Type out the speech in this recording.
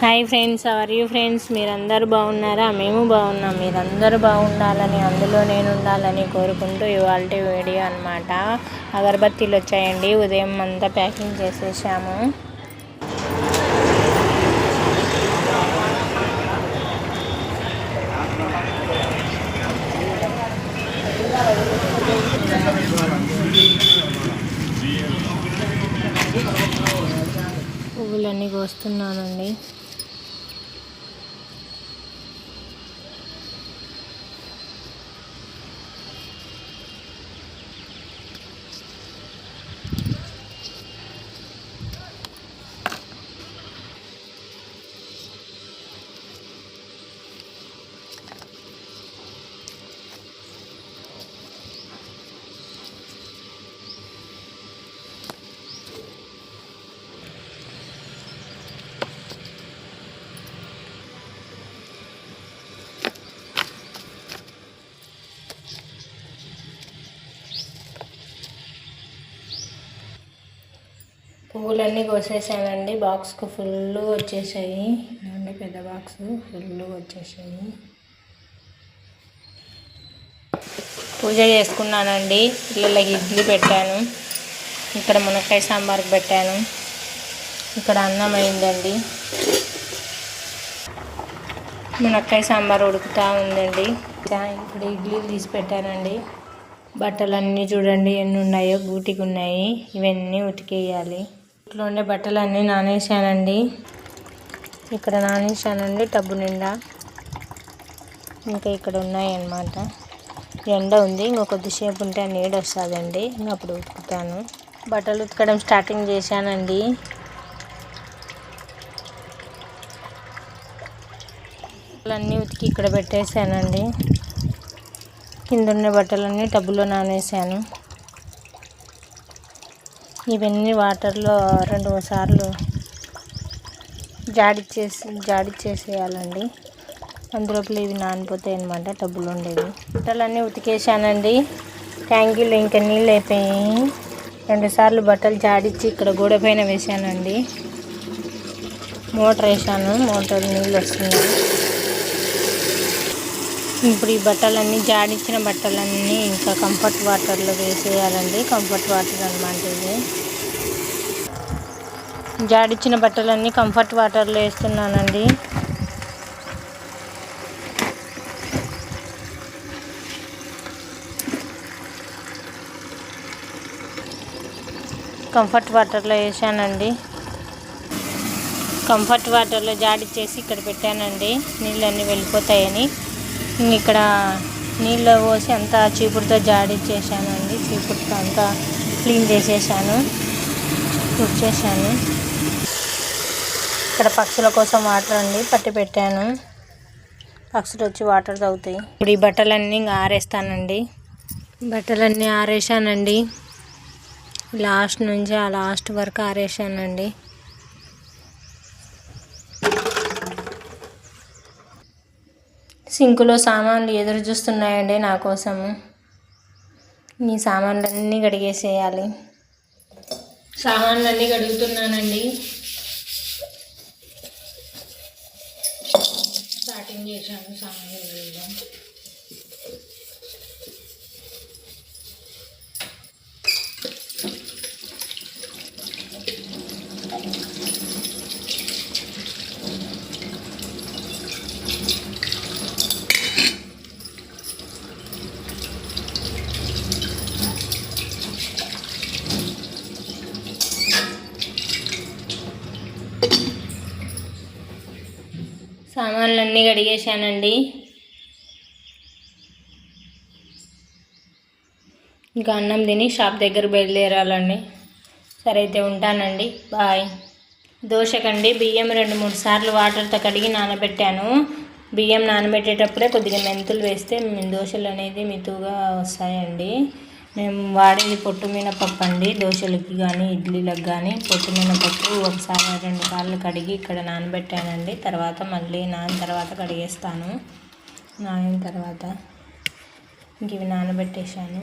Hi friends are you friends మీరందరూ బాగున్నారా? మేము బాగున్నాం. మీరందరూ బాగుండాలని అందులో నేను ఉండాలని కోరుకుంటూ ఇవాళ వీడియో అనమాట అగరబత్తీలు వచ్చాయండి. ఉదయం అంతా ప్యాకింగ్ చేసేసాము. పువ్వులన్నీ కోస్తున్నానండి. పువ్వులన్నీ కోసేసానండి. బాక్స్కు ఫుల్ వచ్చేసాయి. అండి పెద్ద బాక్స్ ఫుల్ వచ్చేసాయి. పూజ చేసుకున్నానండి. పిల్లలకి ఇడ్లీ పెట్టాను. ఇక్కడ మునక్కాయ సాంబార్కి పెట్టాను. ఇక్కడ అన్నం అయిందండి. మునక్కాయ సాంబార్ ఉడుకుతూ ఉందండి. ఇక్కడ ఇడ్లీ తీసి పెట్టానండి. బట్టలన్నీ చూడండి ఎన్ని ఉన్నాయో గూటికి ఉన్నాయి. ఇవన్నీ ఉతికేయాలి. ఇంట్లో ఉండే బట్టలన్నీ నానేసానండి ఇక్కడ నానేసానండి టబ్బు నిండా. ఇంకా ఇక్కడ ఉన్నాయన్నమాట. ఎండ ఉంది ఇంకా కొద్దిసేపు ఉంటే నీడ వస్తుందండి. ఇంకా అప్పుడు ఉతుకుతాను. బట్టలు ఉతకడం స్టార్టింగ్ చేశానండి. అన్నీ ఉతికి ఇక్కడ పెట్టేశానండి. కింద ఉన్న బట్టలన్నీ టబ్బులో నానేసాను ఇవన్నీ వాటర్లో రెండు సార్లు జాడిచ్చేసి జాడిచ్చేసేయాలండి అందులోపల ఇవి నానిపోతాయి అనమాట టబ్బులు ఉండేవి. బట్టలన్నీ ఉతికేసానండి ట్యాంకీలో ఇంకా నీళ్ళు అయిపోయాయి రెండుసార్లు బట్టలు జాడిచ్చి ఇక్కడ గోడ పైన వేసానండి మోటార్ వేసాను మోటార్ నీళ్ళు వస్తున్నాయి. ఇప్పుడు ఈ బట్టలన్నీ జాడించిన బట్టలన్నీ ఇంకా కంఫర్ట్ వాటర్లో వేసేయాలండి. కంఫర్ట్ వాటర్ అనమాట ఇది. జాడించిన బట్టలన్నీ కంఫర్ట్ వాటర్లో వేస్తున్నానండి. కంఫర్ట్ వాటర్లో వేసానండి. కంఫర్ట్ వాటర్లో జాడిచ్చేసి ఇక్కడ పెట్టానండి. నీళ్ళన్నీ వెళ్ళిపోతాయని. ఇక్కడ నీళ్ళు పోసి అంతా చీపురుతో జాడిచ్చేసానండి చీపురుతో అంతా క్లీన్ చేసేసాను. తుడిచేసాను. ఇక్కడ పక్షుల కోసం వాటర్ అండి పట్టి పెట్టాను. పక్షులు వచ్చి వాటర్ తాగుతాయి. ఇప్పుడు ఈ బట్టలన్నీ ఇంకా ఆరేస్తానండి. బట్టలన్నీ ఆరేసానండి లాస్ట్ నుంచి ఆ లాస్ట్ వరకు ఆరేసానండి సింకులో సామాన్లు ఎదురు చూస్తున్నాయండి నా కోసము ఈ సామాన్లన్నీ కడిగేసేయాలి. సామాన్లన్నీ కడుగుతున్నానండి. స్టార్టింగ్ చేశాను సామాన్లు కడగడం సామాన్లన్నీ కడిగేసానండి ఇంకా అన్నం తిని షాప్ దగ్గర బయలుదేరాలండి. సరే అయితే ఉంటానండి. బాయ్. దోశకండి. బియ్యం రెండు మూడు సార్లు వాటర్తో కడిగి నానబెట్టాను. బియ్యం నానబెట్టేటప్పుడే కొద్దిగా మెంతులు వేస్తే దోశలు అనేది మితుగా వస్తాయండి. మేము వాడేది పొట్టు మినపప్పు అండి దోశలకి కానీ ఇడ్లీలకు కానీ పొట్టు మినపప్పు ఒకసారి రెండు సార్లు కడిగి ఇక్కడ నానబెట్టానండి. తర్వాత మళ్ళీ నాన తర్వాత కడిగేస్తాను. నానిన తర్వాత ఇంక ఇవి నానబెట్టేశాను.